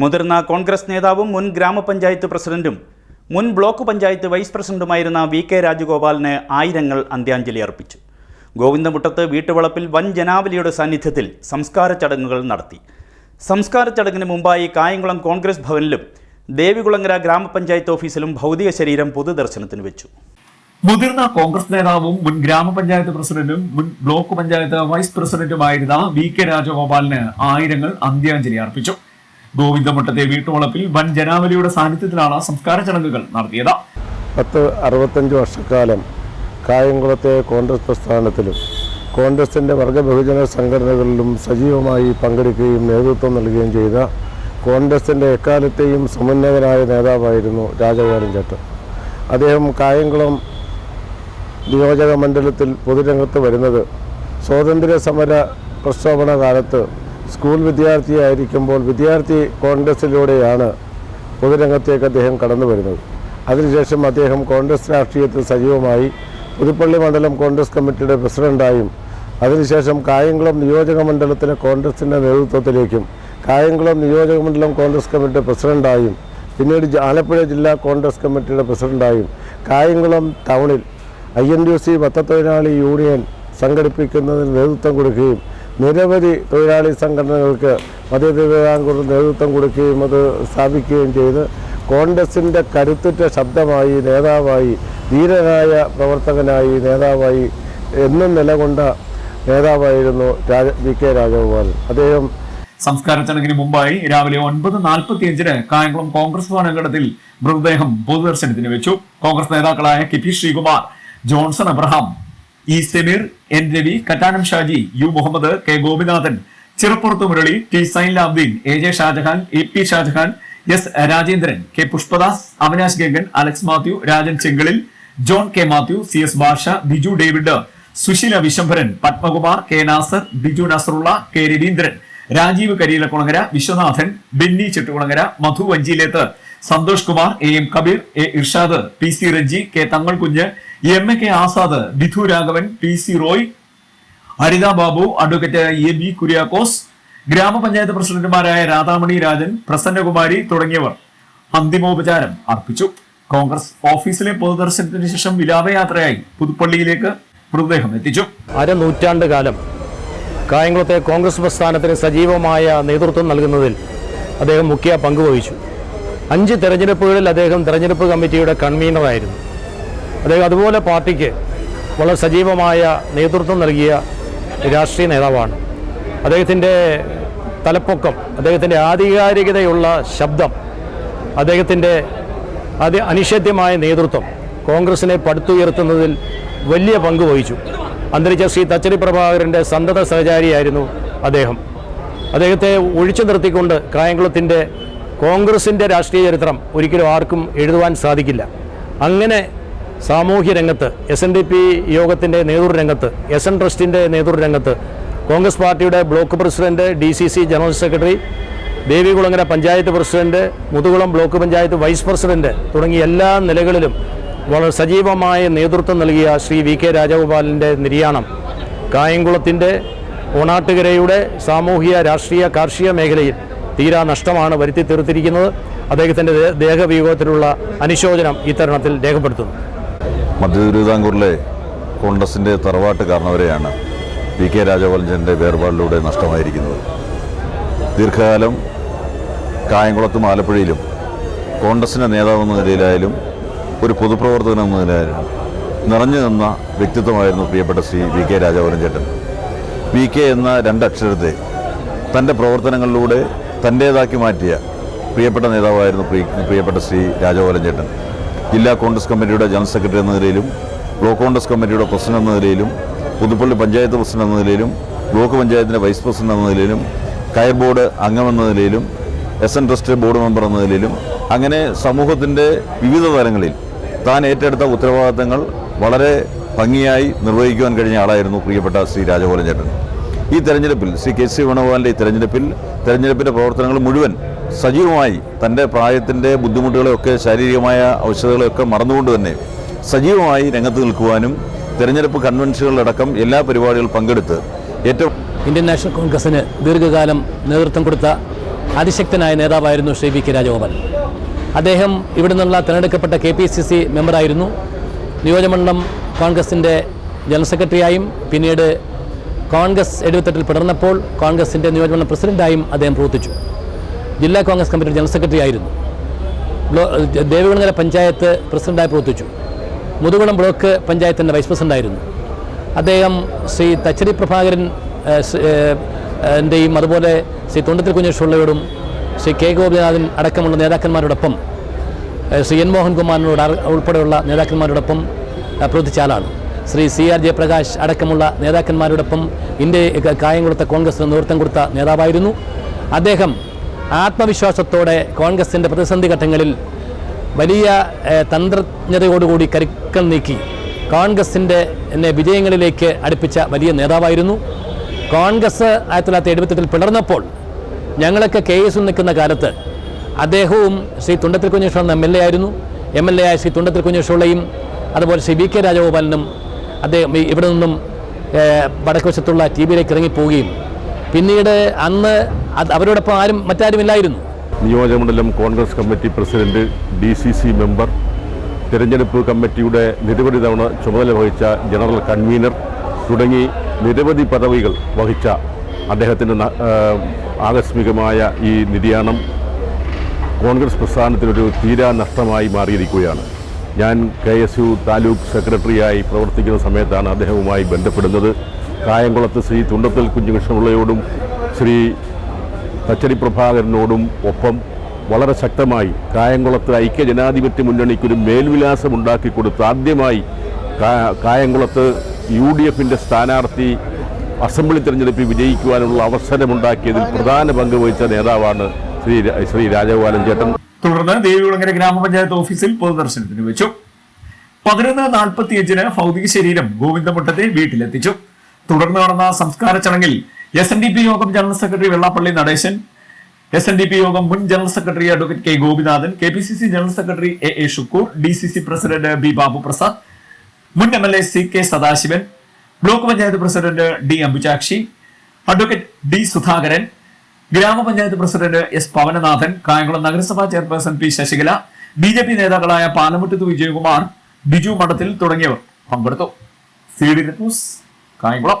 മുതിർന്ന കോൺഗ്രസ് നേതാവും മുൻ ഗ്രാമപഞ്ചായത്ത് പ്രസിഡന്റും മുൻ ബ്ലോക്ക് പഞ്ചായത്ത് വൈസ് പ്രസിഡന്റുമായിരുന്ന വി കെ രാജഗോപാലിന് ആയിരങ്ങൾ അന്ത്യാഞ്ജലി അർപ്പിച്ചു. ഗോവിന്ദമുട്ടത്ത് വീട്ടുവളപ്പിൽ വൻ ജനാവലിയുടെ സാന്നിധ്യത്തിൽ സംസ്കാര ചടങ്ങുകൾ നടത്തി. സംസ്കാര ചടങ്ങിന് മുമ്പായി കായംകുളം കോൺഗ്രസ് ഭവനിലും ദേവികുളങ്ങര ഗ്രാമപഞ്ചായത്ത് ഓഫീസിലും ഭൗതിക ശരീരം പൊതുദർശനത്തിന് വെച്ചു. മുതിർന്ന കോൺഗ്രസ് നേതാവും മുൻ ഗ്രാമപഞ്ചായത്ത് പ്രസിഡന്റും മുൻ ബ്ലോക്ക് പഞ്ചായത്ത് വൈസ് പ്രസിഡന്റുമായിരുന്ന വി കെ രാജഗോപാലിന് ആയിരങ്ങൾ അന്ത്യാഞ്ജലി അർപ്പിച്ചു. ഗോവിന്ദമുട്ടത്തെ വീട്ടുവളപ്പിൽ വൻ ജനാവലിയുടെ സാന്നിധ്യത്തിലാണ് സംസ്കാര ചടങ്ങുകൾ നടത്തിയത്. പത്ത് അറുപത്തഞ്ച് വർഷക്കാലം കായംകുളത്തെ കോൺഗ്രസ് പ്രസ്ഥാനത്തിലും കോൺഗ്രസിന്റെ വർഗ ബഹുജന സംഘടനകളിലും സജീവമായി പങ്കെടുക്കുകയും നേതൃത്വം നൽകുകയും ചെയ്ത കോൺഗ്രസിന്റെ എക്കാലത്തെയും സമുന്നതനായ നേതാവായിരുന്നു രാജകുമാരൻ ചേട്ടൻ. അദ്ദേഹം കായംകുളം നിയോജക മണ്ഡലത്തിൽ പൊതുരംഗത്ത് വരുന്നത് സ്വാതന്ത്ര്യ സമര പ്രക്ഷോഭണ കാലത്ത് സ്കൂൾ വിദ്യാർത്ഥിയായിരിക്കുമ്പോൾ വിദ്യാർത്ഥി കോൺഗ്രസിലൂടെയാണ് പൊതുരംഗത്തേക്ക് അദ്ദേഹം കടന്നു വരുന്നത്. അതിനുശേഷം അദ്ദേഹം കോൺഗ്രസ് രാഷ്ട്രീയത്തിൽ സജീവമായി പുതുപ്പള്ളി മണ്ഡലം കോൺഗ്രസ് കമ്മിറ്റിയുടെ പ്രസിഡന്റായും അതിനുശേഷം കായംകുളം നിയോജക മണ്ഡലത്തിലെ കോൺഗ്രസിന്റെ നേതൃത്വത്തിലേക്കും കായംകുളം നിയോജക മണ്ഡലം കോൺഗ്രസ് കമ്മിറ്റിയുടെ പ്രസിഡന്റായും പിന്നീട് ആലപ്പുഴ ജില്ലാ കോൺഗ്രസ് കമ്മിറ്റിയുടെ പ്രസിഡന്റായും കായംകുളം ടൗണിൽ ഐ എൻ ഡി സി മത്തത്തൊഴിലാളി യൂണിയൻ സംഘടിപ്പിക്കുന്നതിന് നേതൃത്വം കൊടുക്കുകയും നിരവധി തൊഴിലാളി സംഘടനകൾക്ക് മധ്യ തിരുവിതാംകൂർ നേതൃത്വം കൊടുക്കുകയും അത് സ്ഥാപിക്കുകയും ചെയ്ത് കോൺഗ്രസിന്റെ കരുത്തുറ്റ ശബ്ദമായി നേതാവായി ധീരനായ പ്രവർത്തകനായി നേതാവായി എന്നും നിലകൊണ്ട നേതാവായിരുന്നു രാജ വി കെ രാജഗോപാലൻ അദ്ദേഹം സംസ്കാര ചടങ്ങിന് മുമ്പായി രാവിലെ ഒൻപത് നാൽപ്പത്തിയഞ്ചിന് കായംകുളം കോൺഗ്രസ് ഭവനകടത്തിൽ മൃതദേഹം പൊതുദർശനത്തിന് വെച്ചു. കോൺഗ്രസ് നേതാക്കളായ K P Sreekumar Johnson Abraham E Sameer N Ravi Kattanam Shaji U Muhammad K Gopinathan Chirappurathu Murali T Sainulabdeen A J Shajahan A P Shajahan S Rajendran K Pushpadas Avinash Gangan Alex Mathew Rajan Chengalil John K Mathew C S Basha Biju David Susheela Vishambharan Padmakumar K Nasar Biju Nasarulla K Raveendran Rajeev Kariyilakulangara Viswanathan Benny Chettikulangara Madhu Vanchiyileth Santhosh Kumar A M Kabeer A Irshad P C Ranji K Thangal Kunju M A K Azad Bidhu Raghavan P C Roy Haritha Babu advocate A B Kuriakose ഗ്രാമപഞ്ചായത്ത് പ്രസിഡന്റുമാരായ രാധാമണി രാജൻ പ്രസന്നകുമാരി തുടങ്ങിയവർ അന്തിമോപചാരം അർപ്പിച്ചു. കോൺഗ്രസ് ഓഫീസിലെ പൊതുദർശനത്തിന് ശേഷം വിലാപയാത്രയായി പുതുപ്പള്ളിയിലേക്ക് മൃതദേഹം എത്തിച്ചു. അരനൂറ്റാണ്ട് കാലം കായംകുളത്തെ കോൺഗ്രസ് പ്രസ്ഥാനത്തിന് സജീവമായ നേതൃത്വം നൽകുന്നതിൽ അദ്ദേഹം മുഖ്യ പങ്കുവഹിച്ചു അഞ്ച് തെരഞ്ഞെടുപ്പുകളിൽ അദ്ദേഹം തെരഞ്ഞെടുപ്പ് കമ്മിറ്റിയുടെ കൺവീനറായിരുന്നു. അദ്ദേഹം അതുപോലെ പാർട്ടിക്ക് വളരെ സജീവമായ നേതൃത്വം നൽകിയ രാഷ്ട്രീയ നേതാവാണ്. അദ്ദേഹത്തിന്റെ തലപ്പൊക്കം അദ്ദേഹത്തിന്റെ ആധികാരികതയുള്ള ശബ്ദം അദ്ദേഹത്തിന്റെ അതി അനിഷേധ്യമായ നേതൃത്വം കോൺഗ്രസിനെ പടുത്തുയർത്തുന്നതിൽ വലിയ പങ്ക് വഹിച്ചു. അന്തരിച്ച ശ്രീ തച്ചടി പ്രഭാകരന്റെ സന്തത സഹചാരിയായിരുന്നു അദ്ദേഹം. അദ്ദേഹത്തെ ഒഴിച്ചു നിർത്തിക്കൊണ്ട് കായംകുളത്തിന്റെ കോൺഗ്രസിന്റെ രാഷ്ട്രീയ ചരിത്രം ഒരിക്കലും ആർക്കും എഴുതുവാൻ സാധിക്കില്ല. അങ്ങനെ സാമൂഹ്യ രംഗത്ത് എസ് എൻ ഡി പി യോഗത്തിന്റെ നേതൃരംഗത്ത് എസ് എൻ ട്രസ്റ്റിന്റെ നേതൃരംഗത്ത് കോൺഗ്രസ് പാർട്ടിയുടെ block president D C C general secretary Devikulangara panchayat president Muthukulam block panchayat vice president തുടങ്ങിയ എല്ലാ നിലകളിലും വളരെ സജീവമായ നേതൃത്വം നൽകിയ ശ്രീ വി കെ രാജഗോപാലിന്റെ നിര്യാണം. കായംകുളത്തിന്റെ ഓണാട്ടുകരയുടെ സാമൂഹ്യ രാഷ്ട്രീയ കാർഷിക മേഖലയിൽ തീരാ നഷ്ടമാണ് വരുത്തി തീർത്തിരിക്കുന്നത്. അദ്ദേഹത്തിന്റെ ദേഹവിയോഗത്തിലുള്ള അനുശോചനം ഇത്തരണത്തിൽ രേഖപ്പെടുത്തുന്നു. മധ്യ തിരുവിതാംകൂറിലെ കോൺഗ്രസിന്റെ തറവാട്ട് കാരണവരെയാണ് പി കെ രാജഗോപാലന്റെ വേർപാടിലൂടെ നഷ്ടമായിരിക്കുന്നത്. ദീർഘകാലം കായംകുളത്തും ആലപ്പുഴയിലും കോൺഗ്രസിന്റെ നേതാവെന്ന നിലയിലായാലും ഒരു പൊതുപ്രവർത്തകൻ എന്ന നിലയിലായാലും നിറഞ്ഞു നിന്ന വ്യക്തിത്വമായിരുന്നു പ്രിയപ്പെട്ട ശ്രീ വി കെ ചേട്ടൻ വി കെ എന്ന രണ്ടക്ഷരത്തെ തന്റെ പ്രവർത്തനങ്ങളിലൂടെ തന്റേതാക്കി മാറ്റിയ പ്രിയപ്പെട്ട നേതാവായിരുന്നു പ്രിയപ്പെട്ട ശ്രീ രാജഗോപാലൻ ചേട്ടൻ ജില്ലാ കോൺഗ്രസ് കമ്മിറ്റിയുടെ ജനറൽ സെക്രട്ടറി എന്ന നിലയിലും ബ്ലോക്ക് കോൺഗ്രസ് കമ്മിറ്റിയുടെ പ്രസിഡന്റ് എന്ന നിലയിലും പുതുപ്പള്ളി പഞ്ചായത്ത് പ്രസിഡന്റ് എന്ന നിലയിലും ബ്ലോക്ക് പഞ്ചായത്തിന്റെ വൈസ് പ്രസിഡന്റ് എന്ന നിലയിലും കയർ ബോർഡ് അംഗമെന്ന നിലയിലും S N trust board member എന്ന നിലയിലും അങ്ങനെ സമൂഹത്തിന്റെ വിവിധ തലങ്ങളിൽ താൻ ഏറ്റെടുത്ത ഉത്തരവാദിത്തങ്ങൾ വളരെ ഭംഗിയായി നിർവഹിക്കുവാൻ കഴിഞ്ഞ ആളായിരുന്നു പ്രിയപ്പെട്ട ശ്രീ രാജഗോപാലൻ ചേട്ടൻ. ഈ തെരഞ്ഞെടുപ്പിൽ ശ്രീ കെ സി വേണുഗോപാലിന്റെ ഈ തെരഞ്ഞെടുപ്പിൽ തെരഞ്ഞെടുപ്പിന്റെ പ്രവർത്തനങ്ങൾ മുഴുവൻ സജീവമായി തന്റെ പ്രായത്തിന്റെ ബുദ്ധിമുട്ടുകളെയൊക്കെ ശാരീരികമായ ഔഷധങ്ങളെയൊക്കെ മറന്നുകൊണ്ട് തന്നെ സജീവമായി രംഗത്ത് നിൽക്കുവാനും തെരഞ്ഞെടുപ്പ് കൺവെൻഷനുകളിലടക്കം എല്ലാ പരിപാടികളിൽ പങ്കെടുത്ത് ഏറ്റവും ഇന്ത്യൻ നാഷണൽ കോൺഗ്രസിന് ദീർഘകാലം നേതൃത്വം കൊടുത്ത അതിശക്തനായ നേതാവായിരുന്നു ശ്രീ വി കെ രാജഗോപാൽ. അദ്ദേഹം ഇവിടെ നിന്നുള്ള തിരഞ്ഞെടുക്കപ്പെട്ട കെ പി സി സി മെമ്പറായിരുന്നു. നിയോജകമണ്ഡലം കോൺഗ്രസിന്റെ ജനറൽ സെക്രട്ടറിയായും പിന്നീട് കോൺഗ്രസ് എഴുപത്തെട്ടിൽ പിടർന്നപ്പോൾ കോൺഗ്രസിന്റെ നിയോജകമണ്ഡലം പ്രസിഡന്റായും അദ്ദേഹം പ്രവർത്തിച്ചു. ജില്ലാ കോൺഗ്രസ് കമ്മിറ്റിയുടെ ജനറൽ സെക്രട്ടറി ആയിരുന്നു. ദേവികുളങ്ങര പഞ്ചായത്ത് പ്രസിഡന്റായി പ്രവർത്തിച്ചു മുതുകുളം ബ്ലോക്ക് പഞ്ചായത്തിന്റെ വൈസ് പ്രസിഡന്റായിരുന്നു. അദ്ദേഹം ശ്രീ തച്ചരി പ്രഭാകരൻ ഏഹ്, ന്റെയും അതുപോലെ ശ്രീ തൊണ്ടത്തിൽ കുഞ്ഞേഷുള്ളവരോടും ശ്രീ കെ ഗോപിനാഥൻ അടക്കമുള്ള നേതാക്കന്മാരോടൊപ്പം ശ്രീ എൻ മോഹൻകുമാറിനോട് ഉൾപ്പെടെയുള്ള നേതാക്കന്മാരോടൊപ്പം പ്രവർത്തിച്ച ആളാണ്. ശ്രീ സി ആർ ജയപ്രകാശ് അടക്കമുള്ള നേതാക്കന്മാരോടൊപ്പം ഇന്ത്യ കായംകുളത്തെ കോൺഗ്രസിന് നേതൃത്വം കൊടുത്ത നേതാവായിരുന്നു. അദ്ദേഹം ആത്മവിശ്വാസത്തോടെ കോൺഗ്രസിന്റെ പ്രതിസന്ധി ഘട്ടങ്ങളിൽ വലിയ തന്ത്രജ്ഞതയോടുകൂടി കരുക്കൾ നീക്കി കോൺഗ്രസിന്റെ എന്നെ വിജയങ്ങളിലേക്ക് അടുപ്പിച്ച വലിയ നേതാവായിരുന്നു. കോൺഗ്രസ് ആയിരത്തി തൊള്ളായിരത്തി എഴുപത്തെട്ടിൽ പിളർന്നപ്പോൾ ഞങ്ങളൊക്കെ കെ എസ് നിൽക്കുന്ന കാലത്ത് അദ്ദേഹവും Shri Thundathil Kunjeswaran M L A ആയിരുന്നു. എം എൽ എ ആയ ശ്രീ തുണ്ടത്തിൽ കുഞ്ഞേശ്വരയും അതുപോലെ ശ്രീ വി കെ രാജഗോപാലനും അദ്ദേഹം ഇവിടെ നിന്നും വടക്കുവശത്തുള്ള ടി വിയിലേക്ക് ഇറങ്ങിപ്പോവുകയും പിന്നീട് അന്ന് അവരോടൊപ്പം ആരും മറ്റാരും മറ്റാരുമില്ലായിരുന്നു. നിയോജകമണ്ഡലം Congress committee president D C C member തിരഞ്ഞെടുപ്പ് കമ്മിറ്റിയുടെ നിരവധി തവണ ചുമതല വഹിച്ച ജനറൽ കൺവീനർ തുടങ്ങി നിരവധി പദവികൾ വഹിച്ച അദ്ദേഹത്തിന്റെ ആകസ്മികമായ ഈ നിര്യാണം കോൺഗ്രസ് പ്രസ്ഥാനത്തിനൊരു തീരാ നഷ്ടമായി മാറിയിരിക്കുകയാണ്. ഞാൻ കെ എസ് യു താലൂക്ക് സെക്രട്ടറിയായി പ്രവർത്തിക്കുന്ന സമയത്താണ് അദ്ദേഹവുമായി ബന്ധപ്പെടുന്നത്. കായംകുളത്ത് ശ്രീ തുണ്ടത്തിൽ കുഞ്ഞുകൃഷ്ണപിള്ളയോടും ശ്രീ തച്ചടി പ്രഭാകരനോടും ഒപ്പം വളരെ ശക്തമായി കായംകുളത്ത് ഐക്യ ജനാധിപത്യ മുന്നണിക്കൊരു മേൽവിലാസം ഉണ്ടാക്കി കൊടുത്ത് ആദ്യമായി കായംകുളത്ത് യു ഡി എഫിന്റെ സ്ഥാനാർത്ഥി അസംബ്ലി തിരഞ്ഞെടുപ്പിൽ വിജയിക്കുവാനുള്ള അവസരമുണ്ടാക്കിയതിൽ പ്രധാന പങ്ക് വഹിച്ച നേതാവാണ് ശ്രീ ശ്രീ രാജഗോപാലൻ ചേട്ടൻ. തുടർന്ന് ദേവികുളങ്ങര ഗ്രാമപഞ്ചായത്ത് ഓഫീസിൽ പൊതുദർശനത്തിന് വെച്ചു. പതിനൊന്ന് നാൽപ്പത്തിയഞ്ചിന് ഭൗതിക ശരീരം ഗോവിന്ദമുട്ടത്തെ വീട്ടിലെത്തിച്ചു. തുടർന്ന് നടന്ന സംസ്കാര ചടങ്ങിൽ S N D P Yogam general secretary Vellappally Natesan S N D P Yogam മുൻ general secretary advocate K Gopinathan K P C C general secretary A A Shukoor D C C president B Babu Prasad മുൻ M L A C K Sadasivan block panchayat president D Ambujakshi advocate D Sudhakaran ഗ്രാമപഞ്ചായത്ത് president S Pavananathan Kayamkulam നഗരസഭാ chairperson P Sasikala B J P നേതാക്കളായ പാലമുറ്റത്ത് വിജയകുമാർ ബിജു മഠത്തിൽ തുടങ്ങിയവർ പങ്കെടുത്തു. C D news Kayamkulam